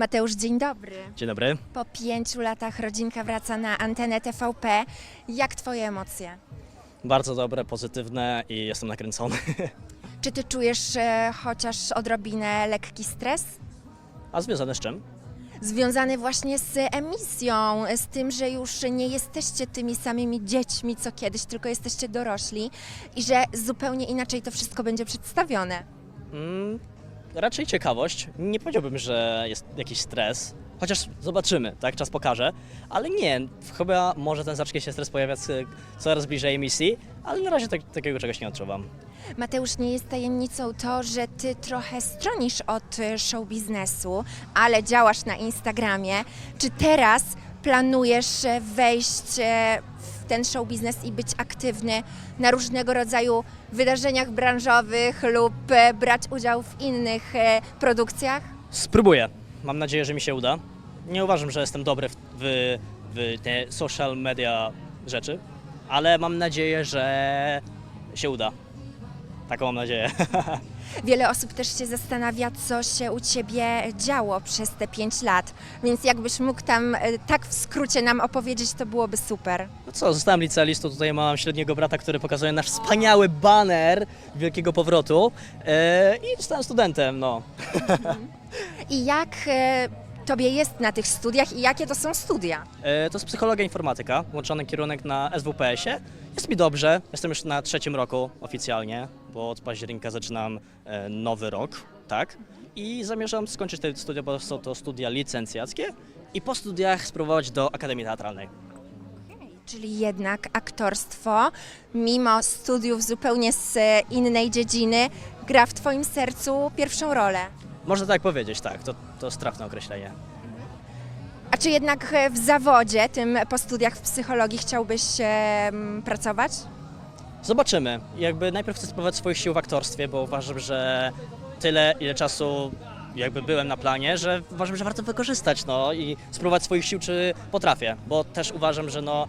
Mateusz, dzień dobry. Dzień dobry. Po pięciu latach rodzinka wraca na antenę TVP. Jak twoje emocje? Bardzo dobre, pozytywne i jestem nakręcony. Czy ty czujesz e, chociaż odrobinę lekki stres? A związane z czym? Związany właśnie z emisją, z tym, że już nie jesteście tymi samymi dziećmi co kiedyś, tylko jesteście dorośli i że zupełnie inaczej to wszystko będzie przedstawione. Mm, raczej ciekawość. Nie powiedziałbym, że jest jakiś stres. Chociaż zobaczymy, tak? Czas pokaże. Ale nie, chyba może ten zacznie się stres pojawiać y, coraz bliżej emisji, ale na razie tak, takiego czegoś nie odczuwam. Mateusz, nie jest tajemnicą to, że ty trochę stronisz od e, show biznesu, ale działasz na Instagramie. Czy teraz planujesz wejść e, w ten show biznes i być aktywny na różnego rodzaju wydarzeniach branżowych lub e, brać udział w innych e, produkcjach? Spróbuję. Mam nadzieję, że mi się uda. Nie uważam, że jestem dobry w, w te social media rzeczy, ale mam nadzieję, że się uda. Taką mam nadzieję. Wiele osób też się zastanawia, co się u Ciebie działo przez te pięć lat, więc jakbyś mógł tam e, tak w skrócie nam opowiedzieć, to byłoby super. No co, zostałem licealistą, tutaj mam średniego brata, który pokazuje nasz wspaniały baner Wielkiego Powrotu e, i zostałem studentem, no. I jak e, Tobie jest na tych studiach i jakie to są studia? E, to jest psychologia informatyka, łączony kierunek na SWPS-ie. Jest mi dobrze, jestem już na trzecim roku oficjalnie, bo od października zaczynam e, nowy rok, tak? I zamierzam skończyć te studia, bo są to studia licencjackie i po studiach spróbować do Akademii Teatralnej. Czyli jednak aktorstwo, mimo studiów zupełnie z innej dziedziny, gra w Twoim sercu pierwszą rolę. Można tak powiedzieć, tak, to, to jest trafne określenie. A czy jednak e, w zawodzie, tym po studiach w psychologii, chciałbyś e, m, pracować? Zobaczymy. Jakby najpierw chcę spróbować swoich sił w aktorstwie, bo uważam, że tyle, ile czasu jakby byłem na planie, że uważam, że warto wykorzystać, no i spróbować swoich sił, czy potrafię, bo też uważam, że no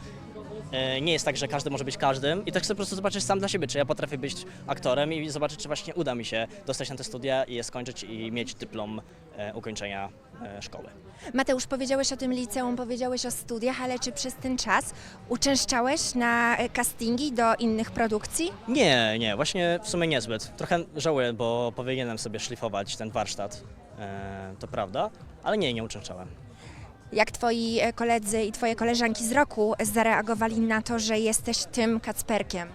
nie jest tak, że każdy może być każdym i tak chcę po prostu zobaczyć sam dla siebie, czy ja potrafię być aktorem i zobaczyć, czy właśnie uda mi się dostać na te studia i je skończyć i mieć dyplom e, ukończenia e, szkoły. Mateusz, powiedziałeś o tym liceum, powiedziałeś o studiach, ale czy przez ten czas uczęszczałeś na e, castingi do innych produkcji? Nie, nie, właśnie w sumie niezbyt. Trochę żałuję, bo powinienem sobie szlifować ten warsztat, e, to prawda, ale nie, nie uczęszczałem. Jak twoi e, koledzy i twoje koleżanki z roku zareagowali na to, że jesteś tym Kacperkiem?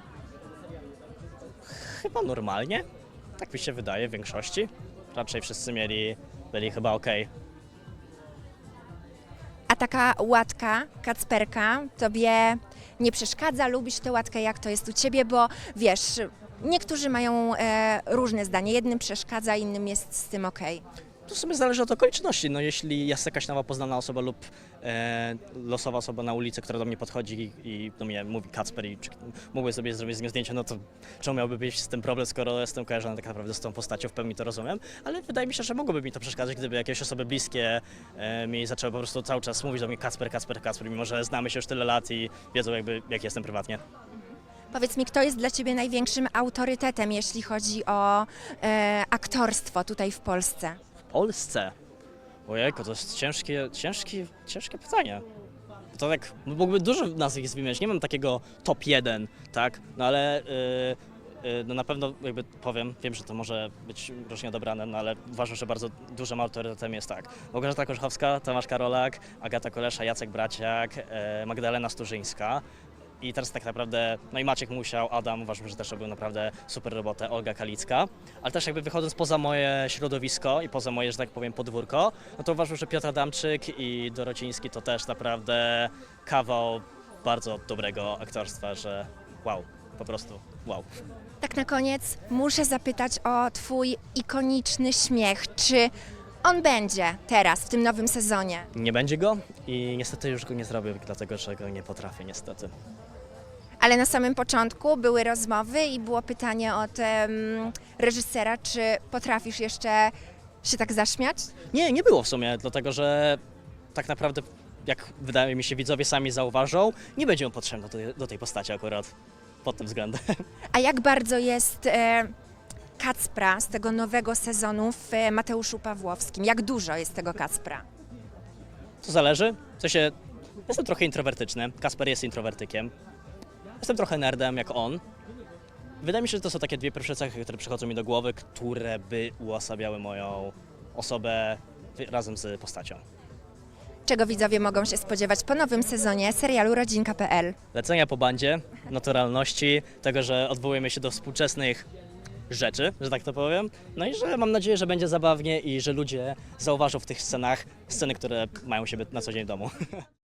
Chyba normalnie, tak mi się wydaje w większości. Raczej wszyscy mieli, byli chyba okej. A taka łatka Kacperka tobie nie przeszkadza? Lubisz tę łatkę? Jak to jest u ciebie? Bo wiesz, niektórzy mają e, różne zdanie. Jednym przeszkadza, innym jest z tym okej. To w sumie zależy od okoliczności. No, jeśli jest jakaś nowa poznana osoba lub e, losowa osoba na ulicy, która do mnie podchodzi i, i do mnie mówi Kacper i czy mógłby sobie zrobić z nim zdjęcie, no to czemu miałby być z tym problem, skoro jestem kojarzony tak naprawdę z tą postacią, w pełni to rozumiem, ale wydaje mi się, że mogłoby mi to przeszkadzać, gdyby jakieś osoby bliskie e, mi zaczęły po prostu cały czas mówić do mnie Kacper, Kacper, Kacper, mimo że znamy się już tyle lat i wiedzą jakby jak jestem prywatnie. Powiedz mi, kto jest dla ciebie największym autorytetem, jeśli chodzi o e, aktorstwo tutaj w Polsce? Polsce? Ojejku, to jest ciężkie, ciężkie, ciężkie pytanie. To tak, mógłby dużo nazwisk wymienić, nie mam takiego top 1, tak? No ale yy, yy, no na pewno jakby powiem, wiem, że to może być różnie odebrane, no ale uważam, że bardzo dużym autorytetem jest tak. Małgorzata Korzechowska, Tomasz Karolak, Agata Kolesza, Jacek Braciak, yy, Magdalena Sturzyńska. I teraz tak naprawdę, no i Maciek Musiał, Adam, uważam, że też robił naprawdę super robotę, Olga Kalicka. Ale też jakby wychodząc poza moje środowisko i poza moje, że tak powiem, podwórko, no to uważam, że Piotr Adamczyk i Dorociński to też naprawdę kawał bardzo dobrego aktorstwa, że wow, po prostu wow. Tak na koniec muszę zapytać o twój ikoniczny śmiech. Czy on będzie teraz, w tym nowym sezonie? Nie będzie go i niestety już go nie zrobię, dlatego że go nie potrafię niestety. Ale na samym początku były rozmowy i było pytanie od em, reżysera, czy potrafisz jeszcze się tak zaśmiać? Nie, nie było w sumie, dlatego że tak naprawdę, jak wydaje mi się widzowie sami zauważą, nie będzie on potrzebny do, tej- do tej postaci akurat pod tym względem. A jak bardzo jest e, Kacpra z tego nowego sezonu w Mateuszu Pawłowskim? Jak dużo jest tego Kacpra? To zależy. W sensie, jestem trochę introwertyczny. Kasper jest introwertykiem. Jestem trochę nerdem, jak on. Wydaje mi się, że to są takie dwie pierwsze cechy, które przychodzą mi do głowy, które by uosabiały moją osobę razem z postacią. Czego widzowie mogą się spodziewać po nowym sezonie serialu Rodzinka.pl? Lecenia po bandzie, naturalności, tego, że odwołujemy się do współczesnych rzeczy, że tak to powiem. No i że mam nadzieję, że będzie zabawnie i że ludzie zauważą w tych scenach sceny, które mają siebie na co dzień w domu.